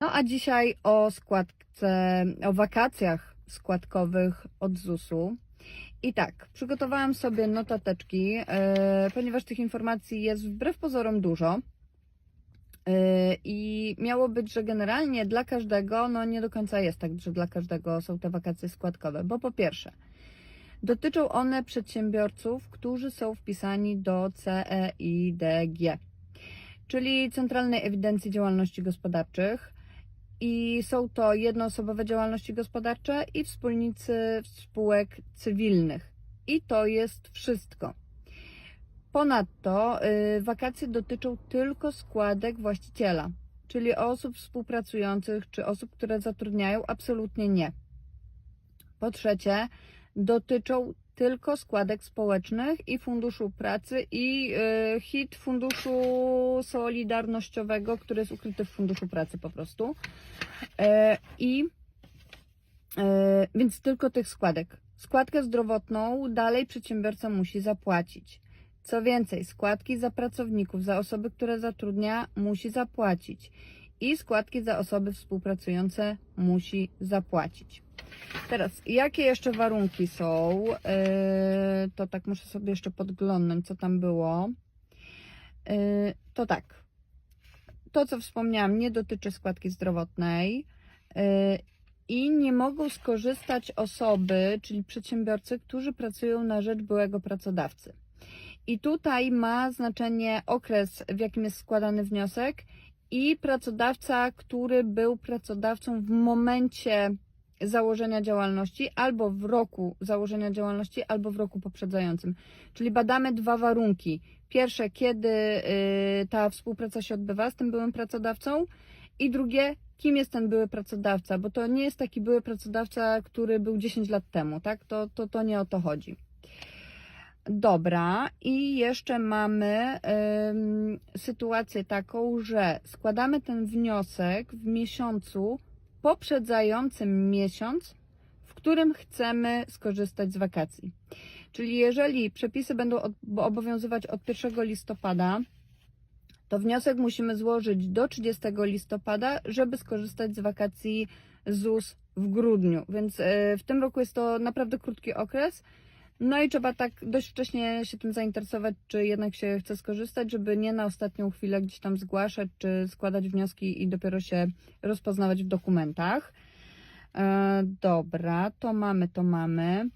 No a dzisiaj o składce, o wakacjach składkowych od ZUS-u. I tak, przygotowałam sobie notateczki, e, ponieważ tych informacji jest wbrew pozorom dużo. E, I miało być, że generalnie dla każdego, no nie do końca jest tak, że dla każdego są te wakacje składkowe, bo po pierwsze, dotyczą one przedsiębiorców, którzy są wpisani do CEIDG, czyli Centralnej Ewidencji Działalności Gospodarczych. I są to jednoosobowe działalności gospodarcze i wspólnicy spółek cywilnych. I to jest wszystko. Ponadto y, wakacje dotyczą tylko składek właściciela, czyli osób współpracujących czy osób, które zatrudniają, absolutnie nie. Po trzecie, dotyczą tylko składek społecznych i funduszu pracy i y, HIT funduszu solidarnościowego, który jest ukryty w funduszu pracy po prostu. E, I e, więc tylko tych składek. Składkę zdrowotną dalej przedsiębiorca musi zapłacić. Co więcej, składki za pracowników, za osoby, które zatrudnia, musi zapłacić. I składki za osoby współpracujące musi zapłacić. Teraz, jakie jeszcze warunki są? Yy, to tak muszę sobie jeszcze podglądnąć, co tam było. Yy, to tak. To, co wspomniałam, nie dotyczy składki zdrowotnej. Yy, I nie mogą skorzystać osoby, czyli przedsiębiorcy, którzy pracują na rzecz byłego pracodawcy. I tutaj ma znaczenie okres, w jakim jest składany wniosek i pracodawca, który był pracodawcą w momencie założenia działalności, albo w roku założenia działalności, albo w roku poprzedzającym. Czyli badamy dwa warunki. Pierwsze, kiedy y, ta współpraca się odbywa z tym byłym pracodawcą, i drugie, kim jest ten były pracodawca, bo to nie jest taki były pracodawca, który był 10 lat temu, tak? To, to, to nie o to chodzi. Dobra, i jeszcze mamy ym, sytuację taką, że składamy ten wniosek w miesiącu poprzedzającym miesiąc, w którym chcemy skorzystać z wakacji. Czyli jeżeli przepisy będą obowiązywać od 1 listopada, to wniosek musimy złożyć do 30 listopada, żeby skorzystać z wakacji ZUS w grudniu. Więc e, w tym roku jest to naprawdę krótki okres. No i trzeba tak dość wcześnie się tym zainteresować, czy jednak się chce skorzystać, żeby nie na ostatnią chwilę gdzieś tam zgłaszać, czy składać wnioski i dopiero się rozpoznawać w dokumentach. E, dobra, to mamy, to mamy.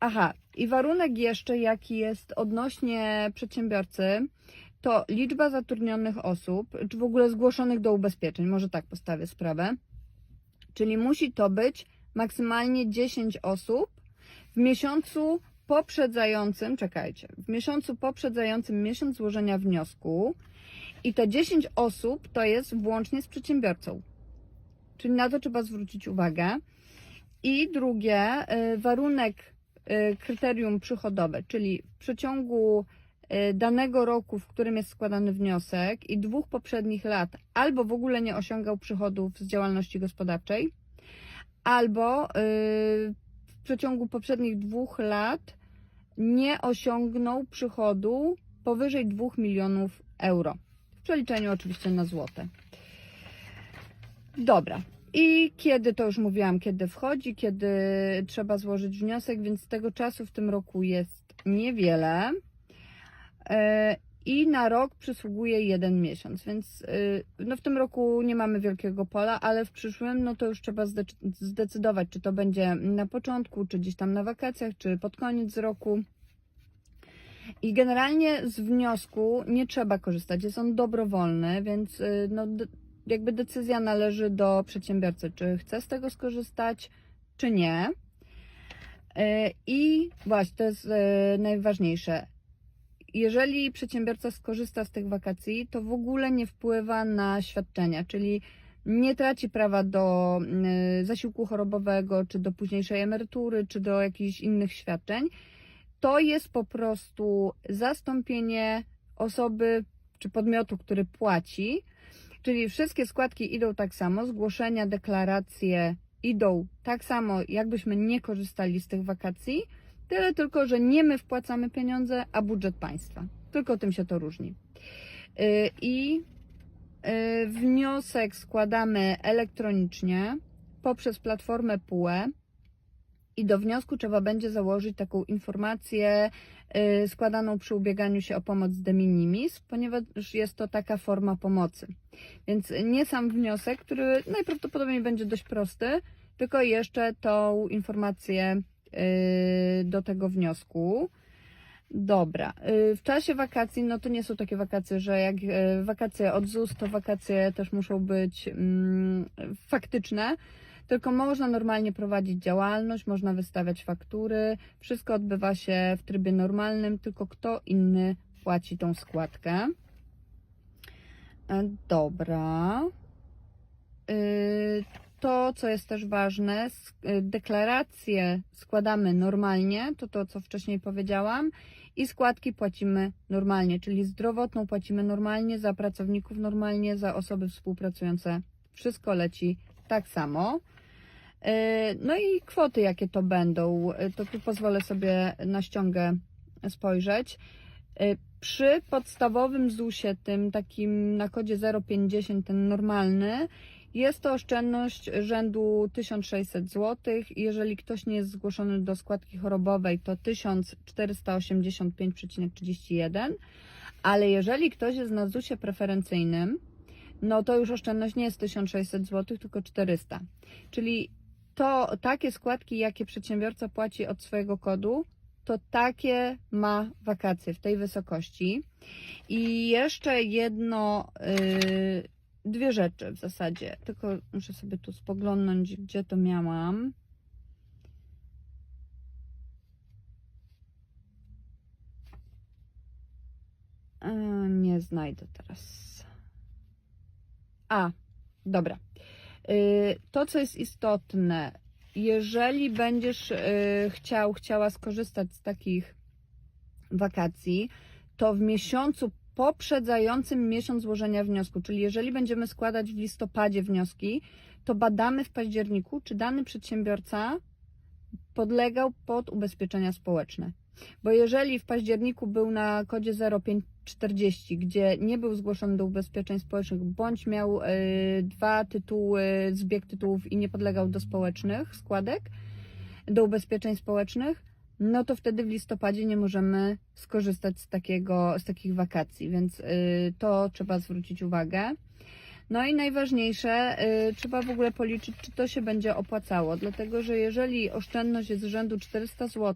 Aha, i warunek jeszcze, jaki jest odnośnie przedsiębiorcy, to liczba zatrudnionych osób, czy w ogóle zgłoszonych do ubezpieczeń, może tak postawię sprawę. Czyli musi to być maksymalnie 10 osób w miesiącu poprzedzającym, czekajcie, w miesiącu poprzedzającym miesiąc złożenia wniosku i te 10 osób to jest włącznie z przedsiębiorcą. Czyli na to trzeba zwrócić uwagę. I drugie, y, warunek y, kryterium przychodowe, czyli w przeciągu y, danego roku, w którym jest składany wniosek i dwóch poprzednich lat albo w ogóle nie osiągał przychodów z działalności gospodarczej, albo przeciągu poprzednich dwóch lat nie osiągnął przychodu powyżej 2 milionów euro. W przeliczeniu oczywiście na złote. Dobra. I kiedy, to już mówiłam, kiedy wchodzi, kiedy trzeba złożyć wniosek, więc tego czasu w tym roku jest niewiele. I na rok przysługuje jeden miesiąc, więc y, no w tym roku nie mamy wielkiego pola, ale w przyszłym no to już trzeba zde- zdecydować, czy to będzie na początku, czy gdzieś tam na wakacjach, czy pod koniec roku. I generalnie z wniosku nie trzeba korzystać, jest on dobrowolny, więc y, no, jakby decyzja należy do przedsiębiorcy, czy chce z tego skorzystać, czy nie. Y, I właśnie to jest najważniejsze. Jeżeli przedsiębiorca skorzysta z tych wakacji, to w ogóle nie wpływa na świadczenia, czyli nie traci prawa do y, zasiłku chorobowego, czy do późniejszej emerytury, czy do jakichś innych świadczeń. To jest po prostu zastąpienie osoby czy podmiotu, który płaci, czyli wszystkie składki idą tak samo, zgłoszenia, deklaracje idą tak samo, jakbyśmy nie korzystali z tych wakacji, tyle tylko, że nie my wpłacamy pieniądze, a budżet państwa. Tylko tym się to różni. Yy, I y, wniosek składamy elektronicznie poprzez platformę PUE i do wniosku trzeba będzie założyć taką informację y, składaną przy ubieganiu się o pomoc de minimis, ponieważ jest to taka forma pomocy. Więc nie sam wniosek, który najprawdopodobniej będzie dość prosty, tylko jeszcze tą informację y, do tego wniosku. Dobra. Y, W czasie wakacji, no to nie są takie wakacje, że jak y, wakacje od ZUS, to wakacje też muszą być mm, faktyczne, tylko można normalnie prowadzić działalność, można wystawiać faktury. Wszystko odbywa się w trybie normalnym, tylko kto inny płaci tą składkę. E, Dobra. Y, To, co jest też ważne, y, deklaracje składamy normalnie, to to, co wcześniej powiedziałam, i składki płacimy normalnie, czyli zdrowotną płacimy normalnie, za pracowników normalnie, za osoby współpracujące. Wszystko leci tak samo. Y, No i kwoty, jakie to będą, y, to tu pozwolę sobie na ściągę spojrzeć. Przy podstawowym ZUS-ie, tym takim na kodzie 050, ten normalny, jest to oszczędność rzędu 1600 zł. Jeżeli ktoś nie jest zgłoszony do składki chorobowej, to 1485,31. Ale jeżeli ktoś jest na ZUS-ie preferencyjnym, no to już oszczędność nie jest 1600 zł, tylko 400. Czyli to takie składki, jakie przedsiębiorca płaci od swojego kodu, to takie ma wakacje w tej wysokości. I jeszcze jedno, yy, dwie rzeczy w zasadzie, tylko muszę sobie tu spoglądnąć, gdzie to miałam. E, Nie znajdę teraz. A, dobra. Y, To, co jest istotne, jeżeli będziesz y, chciał, chciała skorzystać z takich wakacji, to w miesiącu poprzedzającym miesiąc złożenia wniosku, czyli jeżeli będziemy składać w listopadzie wnioski, to badamy w październiku, czy dany przedsiębiorca podlegał pod ubezpieczenia społeczne. Bo jeżeli w październiku był na kodzie 0540, gdzie nie był zgłoszony do ubezpieczeń społecznych, bądź miał y, dwa tytuły, zbieg tytułów i nie podlegał do społecznych składek, do ubezpieczeń społecznych, no to wtedy w listopadzie nie możemy skorzystać z, takiego, z takich wakacji, więc y, to trzeba zwrócić uwagę. No i najważniejsze, y, trzeba w ogóle policzyć, czy to się będzie opłacało, dlatego że jeżeli oszczędność jest z rzędu 400 zł,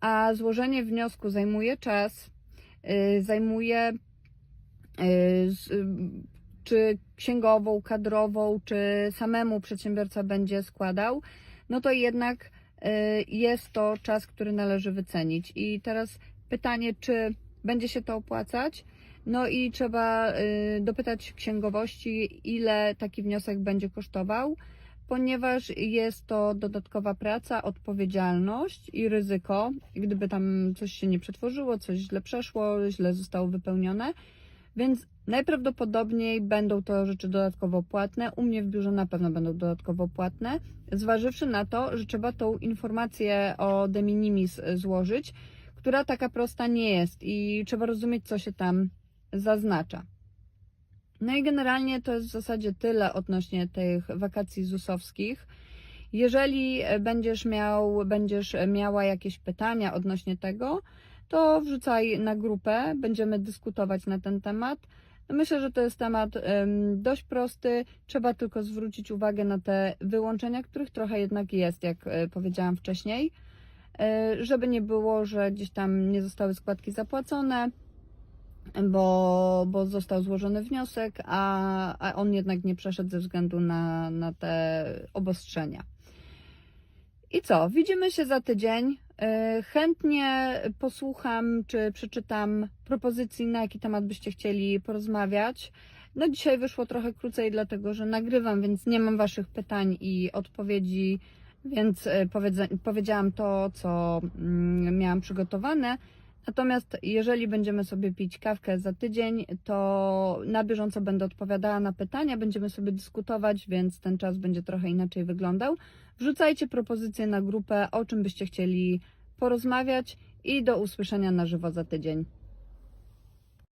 a złożenie wniosku zajmuje czas, y, zajmuje czy księgową, kadrową, czy samemu przedsiębiorca będzie składał, no to jednak jest to czas, który należy wycenić. I teraz pytanie, czy będzie się to opłacać? No i trzeba y, dopytać księgowości, ile taki wniosek będzie kosztował, ponieważ jest to dodatkowa praca, odpowiedzialność i ryzyko, gdyby tam coś się nie przetworzyło, coś źle przeszło, źle zostało wypełnione. Więc najprawdopodobniej będą to rzeczy dodatkowo płatne. U mnie w biurze na pewno będą dodatkowo płatne, zważywszy na to, że trzeba tą informację o de minimis złożyć, która taka prosta nie jest i trzeba rozumieć, co się tam zaznacza. No i generalnie to jest w zasadzie tyle odnośnie tych wakacji ZUS-owskich. Jeżeli będziesz miał, będziesz miała jakieś pytania odnośnie tego, to wrzucaj na grupę, będziemy dyskutować na ten temat. Myślę, że to jest temat em, dość prosty. Trzeba tylko zwrócić uwagę na te wyłączenia, których trochę jednak jest, jak e, powiedziałam wcześniej, E, żeby nie było, że gdzieś tam nie zostały składki zapłacone, bo, bo został złożony wniosek, a, a on jednak nie przeszedł ze względu na, na te obostrzenia. I co? Widzimy się za tydzień. E, Chętnie posłucham czy przeczytam propozycji, na jaki temat byście chcieli porozmawiać. No dzisiaj wyszło trochę krócej, dlatego że nagrywam, więc nie mam Waszych pytań i odpowiedzi, więc e, powiedziałam to, co mm, miałam przygotowane. Natomiast jeżeli będziemy sobie pić kawkę za tydzień, to na bieżąco będę odpowiadała na pytania, będziemy sobie dyskutować, więc ten czas będzie trochę inaczej wyglądał. Wrzucajcie propozycje na grupę, o czym byście chcieli porozmawiać i do usłyszenia na żywo za tydzień.